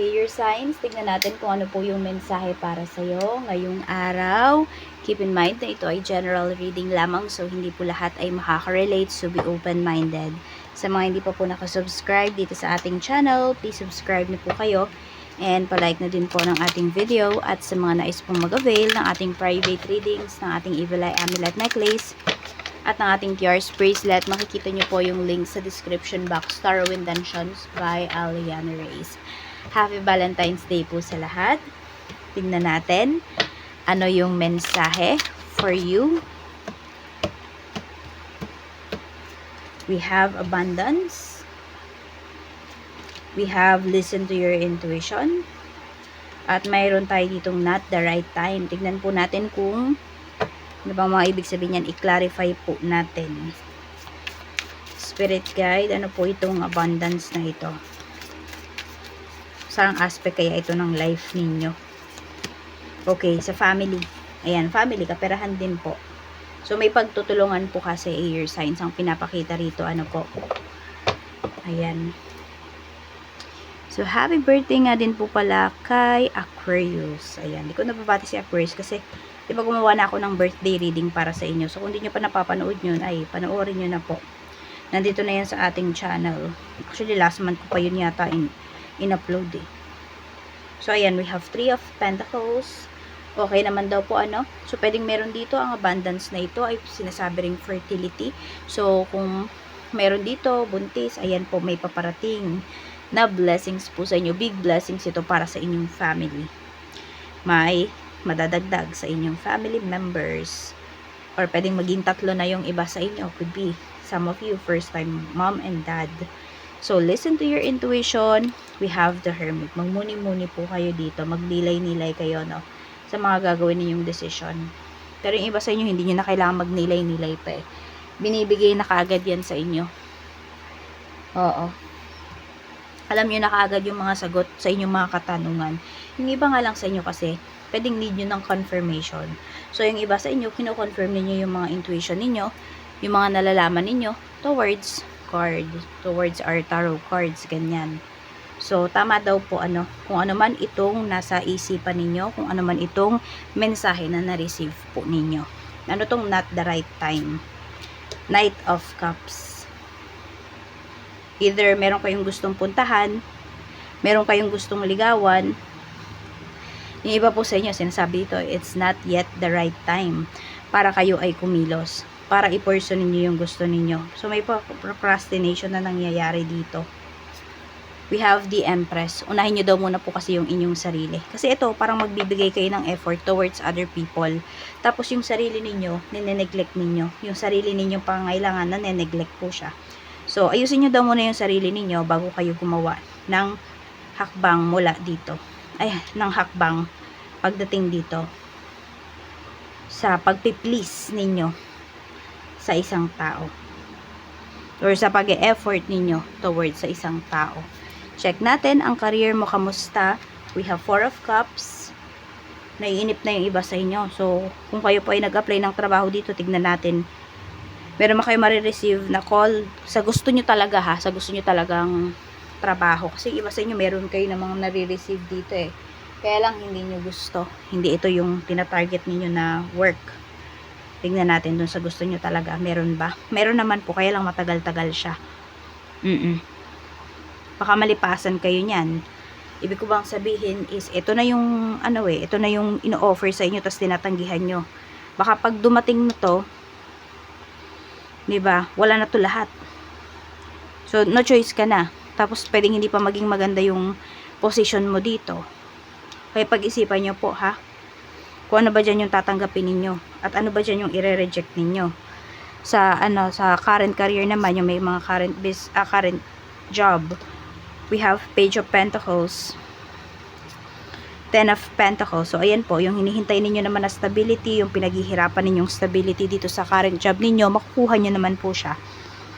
Okay, your signs, tignan natin kung ano po yung mensahe para sa'yo ngayong araw. Keep in mind na ito ay general reading lamang so hindi po lahat ay makaka-relate so be open-minded. Sa mga hindi pa po nakasubscribe dito sa ating channel, please subscribe na po kayo and palike na din po ng ating video at sa mga nais pong mag-avail ng ating private readings, ng ating Evil Eye Amulet Necklace at ng ating Tiars Bracelet, makikita nyo po yung link sa description box, Tarot Intentions by Aliana Reyes. Happy Valentine's Day po sa lahat. Tingnan natin ano yung mensahe for you. We have abundance. We have listen to your intuition. At mayroon tayo ditong not the right time. Tignan po natin kung ano ba mga ibig sabihin yan. I-clarify po natin. Spirit guide, ano po itong abundance na ito? Saan aspect kaya ito ng life ninyo? Okay, sa family. Ayan, family, kaperahan din po. So, may pagtutulungan po kasi air signs ang pinapakita rito. Ano po? Ayan. So, happy birthday nga din po pala kay Aquarius. Ayan, di ko nababati si Aquarius kasi di ba gumawa na ako ng birthday reading para sa inyo. So, kung di nyo pa napapanood yun, ay panoorin nyo na po. Nandito na yan sa ating channel. Actually, last month ko pa yun yata in in-upload eh. So, ayan, we have three of pentacles. Okay naman daw po ano. So, pwedeng meron dito ang abundance na ito ay sinasabi ring fertility. So, kung meron dito, buntis, ayan po, may paparating na blessings po sa inyo. Big blessings ito para sa inyong family. May madadagdag sa inyong family members. Or pwedeng maging tatlo na yung iba sa inyo. Could be some of you, first time mom and dad. So, listen to your intuition. We have the hermit. Magmuni-muni po kayo dito. Magnilay-nilay kayo, no? Sa mga gagawin ninyong decision. Pero yung iba sa inyo, hindi nyo na kailangan magnilay-nilay pa eh. Binibigay na kaagad yan sa inyo. Oo. Alam nyo na kaagad yung mga sagot sa inyong mga katanungan. Yung iba nga lang sa inyo kasi, pwedeng need nyo ng confirmation. So, yung iba sa inyo, kino-confirm ninyo yung mga intuition ninyo, yung mga nalalaman ninyo towards card towards our tarot cards, ganyan. So, tama daw po ano, kung ano man itong nasa isipan ninyo, kung ano man itong mensahe na na-receive po ninyo. Ano tong not the right time? Knight of Cups. Either meron kayong gustong puntahan, meron kayong gustong ligawan, yung iba po sa inyo, sinasabi ito, it's not yet the right time para kayo ay kumilos para i-person ninyo yung gusto ninyo. So, may procrastination na nangyayari dito. We have the Empress. Unahin nyo daw muna po kasi yung inyong sarili. Kasi ito, parang magbibigay kayo ng effort towards other people. Tapos yung sarili ninyo, nineneglect ninyo. Yung sarili ninyo pangailangan, naneneglect po siya. So, ayusin nyo daw muna yung sarili ninyo bago kayo gumawa ng hakbang mula dito. Ay, ng hakbang pagdating dito sa pagpi-please ninyo sa isang tao or sa pag-e-effort ninyo towards sa isang tao. Check natin ang career mo kamusta. We have four of cups. Naiinip na yung iba sa inyo. So, kung kayo po ay nag-apply ng trabaho dito, tignan natin. Meron mo kayo marireceive na call sa gusto nyo talaga ha, sa gusto nyo talagang trabaho. Kasi iba sa inyo, meron kayo na mga nare-receive dito eh. Kaya lang hindi nyo gusto. Hindi ito yung tinatarget ninyo na work Tingnan natin dun sa gusto nyo talaga. Meron ba? Meron naman po, kaya lang matagal-tagal siya. Mm, -mm. Baka malipasan kayo niyan. Ibig ko bang sabihin is, ito na yung, ano eh, ito na yung ino-offer sa inyo, tapos tinatanggihan nyo. Baka pag dumating na to, di ba wala na to lahat. So, no choice ka na. Tapos, pwedeng hindi pa maging maganda yung position mo dito. Kaya pag-isipan nyo po, ha? Kung ano ba dyan yung tatanggapin ninyo at ano ba dyan yung ire-reject ninyo. Sa ano sa current career naman yung may mga current bis uh, current job we have page of pentacles ten of pentacles. So ayan po yung hinihintay ninyo naman na stability yung pinaghihirapan ninyong stability dito sa current job ninyo makukuha nyo naman po siya.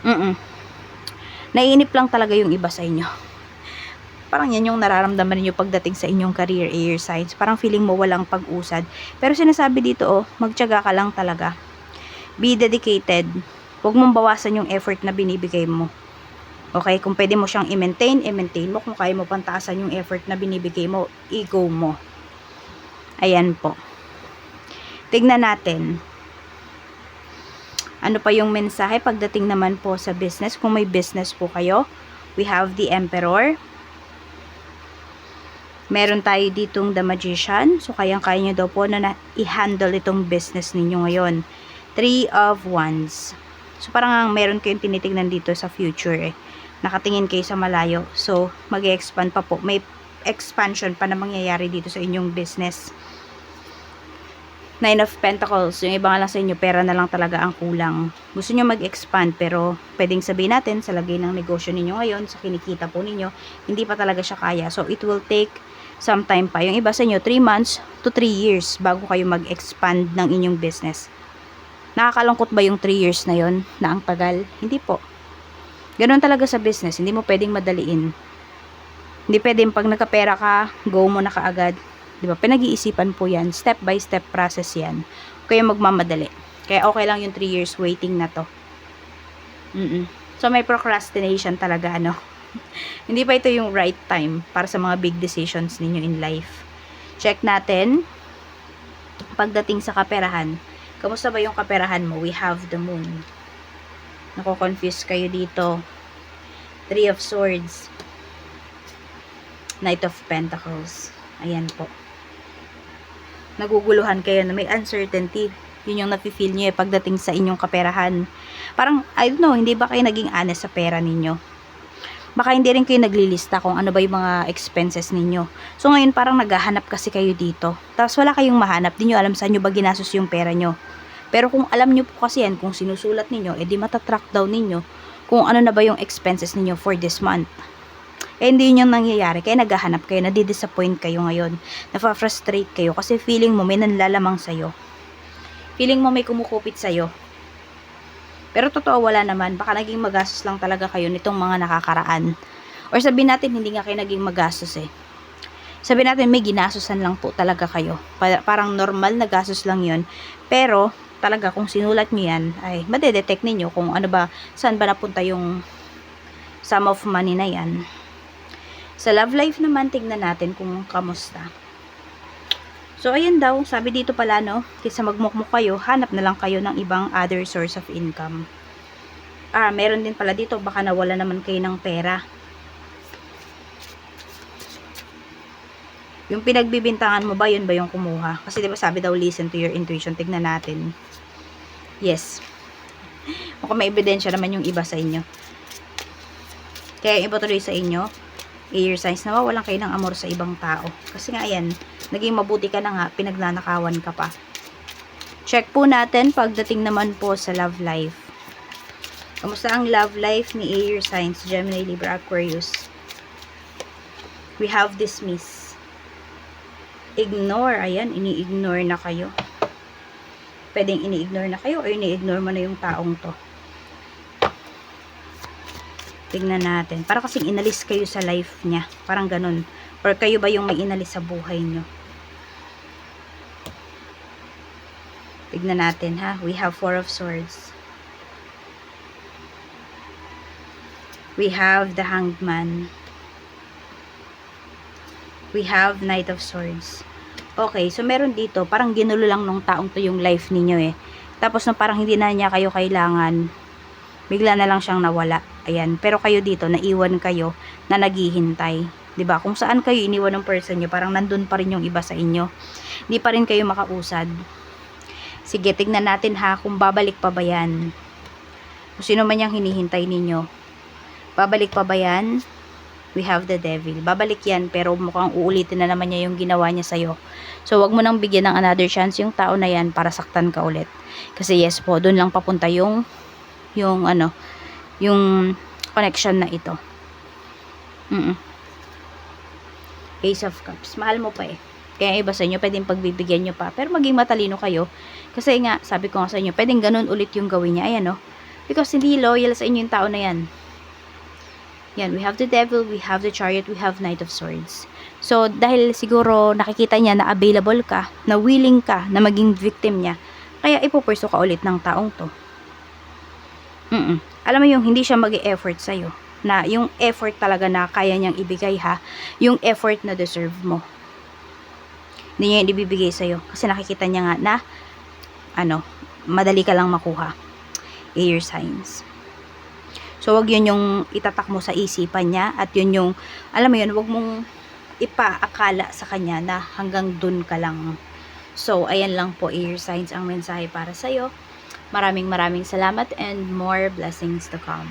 Mm, -mm. naiinip lang talaga yung iba sa inyo parang yan yung nararamdaman niyo pagdating sa inyong career air signs. Parang feeling mo walang pag-usad. Pero sinasabi dito, oh, magtiyaga ka lang talaga. Be dedicated. Huwag mong bawasan yung effort na binibigay mo. Okay, kung pwede mo siyang i-maintain, i-maintain mo. Kung kaya mo pantaasan yung effort na binibigay mo, i-go mo. Ayan po. Tignan natin. Ano pa yung mensahe pagdating naman po sa business? Kung may business po kayo, we have the Emperor. Meron tayo ditong The Magician. So, kayang-kaya nyo daw po na, na i-handle itong business ninyo ngayon. Three of Wands. So, parang meron kayong tinitignan dito sa future eh. Nakatingin kayo sa malayo. So, mag expand pa po. May expansion pa na mangyayari dito sa inyong business. Nine of Pentacles, yung iba nga lang sa inyo, pera na lang talaga ang kulang. Gusto nyo mag-expand, pero pwedeng sabihin natin, sa lagay ng negosyo ninyo ngayon, sa kinikita po ninyo, hindi pa talaga siya kaya. So, it will take some time pa. Yung iba sa inyo, 3 months to 3 years bago kayo mag-expand ng inyong business. Nakakalungkot ba yung 3 years na yon na ang tagal? Hindi po. Ganun talaga sa business, hindi mo pwedeng madaliin. Hindi pwedeng pag nagkapera ka, go mo na kaagad. Di ba? Pinag-iisipan po yan. Step by step process yan. Kaya magmamadali. Kaya okay lang yung 3 years waiting na to. Mm So, may procrastination talaga, ano. Hindi pa ito yung right time para sa mga big decisions ninyo in life. Check natin. Pagdating sa kaperahan. Kamusta ba yung kaperahan mo? We have the moon. Nako-confuse kayo dito. Three of Swords. Knight of Pentacles. Ayan po naguguluhan kayo na may uncertainty. Yun yung nafe-feel nyo eh, pagdating sa inyong kaperahan. Parang, I don't know, hindi ba kayo naging honest sa pera ninyo? Baka hindi rin kayo naglilista kung ano ba yung mga expenses ninyo. So ngayon parang naghahanap kasi kayo dito. Tapos wala kayong mahanap, di nyo alam saan nyo ba ginastos yung pera nyo. Pero kung alam nyo po kasi yan, kung sinusulat ninyo, edi matatrack down ninyo kung ano na ba yung expenses ninyo for this month. Eh, hindi yun yung nangyayari. Kaya naghahanap kayo, nadidisappoint kayo ngayon. Nafa-frustrate kayo kasi feeling mo may nanlalamang sa'yo. Feeling mo may kumukupit sa'yo. Pero totoo wala naman. Baka naging magastos lang talaga kayo nitong mga nakakaraan. Or sabihin natin, hindi nga kayo naging magastos eh. Sabihin natin, may ginastosan lang po talaga kayo. Pa- parang normal na gastos lang yon Pero, talaga kung sinulat nyo yan, ay madedetect ninyo kung ano ba, saan ba napunta yung sum of money na yan. Sa love life naman, tignan natin kung kamusta. So, ayan daw, sabi dito pala, no, kaysa magmukmuk kayo, hanap na lang kayo ng ibang other source of income. Ah, meron din pala dito, baka nawala naman kayo ng pera. Yung pinagbibintangan mo ba, yun ba yung kumuha? Kasi di ba sabi daw, listen to your intuition. Tignan natin. Yes. Mukhang may ebidensya naman yung iba sa inyo. Kaya yung iba tuloy sa inyo, air signs, nawawalan kayo ng amor sa ibang tao. Kasi nga, ayan, naging mabuti ka na nga, pinagnanakawan ka pa. Check po natin pagdating naman po sa love life. Kamusta ang love life ni air signs, Gemini, Libra, Aquarius? We have dismiss. Ignore, ayan, ini-ignore na kayo. Pwedeng ini-ignore na kayo o ini-ignore mo na yung taong to. Tingnan natin. Para kasing inalis kayo sa life niya. Parang ganun. Or kayo ba yung may inalis sa buhay nyo? Tignan natin ha. We have Four of Swords. We have the Hanged Man. We have Knight of Swords. Okay, so meron dito, parang ginulo lang nung taong to yung life ninyo eh. Tapos na parang hindi na niya kayo kailangan, bigla na lang siyang nawala. Ayan, pero kayo dito, naiwan kayo na naghihintay. 'Di ba? Kung saan kayo iniwan ng person niyo, parang nandun pa rin yung iba sa inyo. Hindi pa rin kayo makausad. Sige, tignan natin ha kung babalik pa ba yan. Kung sino man yung hinihintay ninyo. Babalik pa ba yan? We have the devil. Babalik yan, pero mukhang uulitin na naman niya yung ginawa niya sa'yo. So, wag mo nang bigyan ng another chance yung tao na yan para saktan ka ulit. Kasi yes po, doon lang papunta yung, yung ano, yung connection na ito. Mm, -mm. Ace of Cups. Mahal mo pa eh. Kaya iba sa inyo, pwedeng pagbibigyan nyo pa. Pero maging matalino kayo. Kasi nga, sabi ko nga sa inyo, pwedeng ganun ulit yung gawin niya. Ayan, no? Because hindi loyal sa inyo yung tao na yan. Yan, we have the devil, we have the chariot, we have knight of swords. So, dahil siguro nakikita niya na available ka, na willing ka na maging victim niya, kaya ipupwerso ka ulit ng taong to. Mm, -mm. Alam mo yung hindi siya mag-e-effort sa'yo. na yung effort talaga na kaya niyang ibigay ha, yung effort na deserve mo. Hindi niya yung ibibigay sa'yo. Kasi nakikita niya nga na, ano, madali ka lang makuha. Air signs. So, wag yun yung itatak mo sa isipan niya at yun yung, alam mo yun, wag mong ipaakala sa kanya na hanggang dun ka lang. So, ayan lang po, air signs ang mensahe para sa'yo. Maraming maraming salamat and more blessings to come.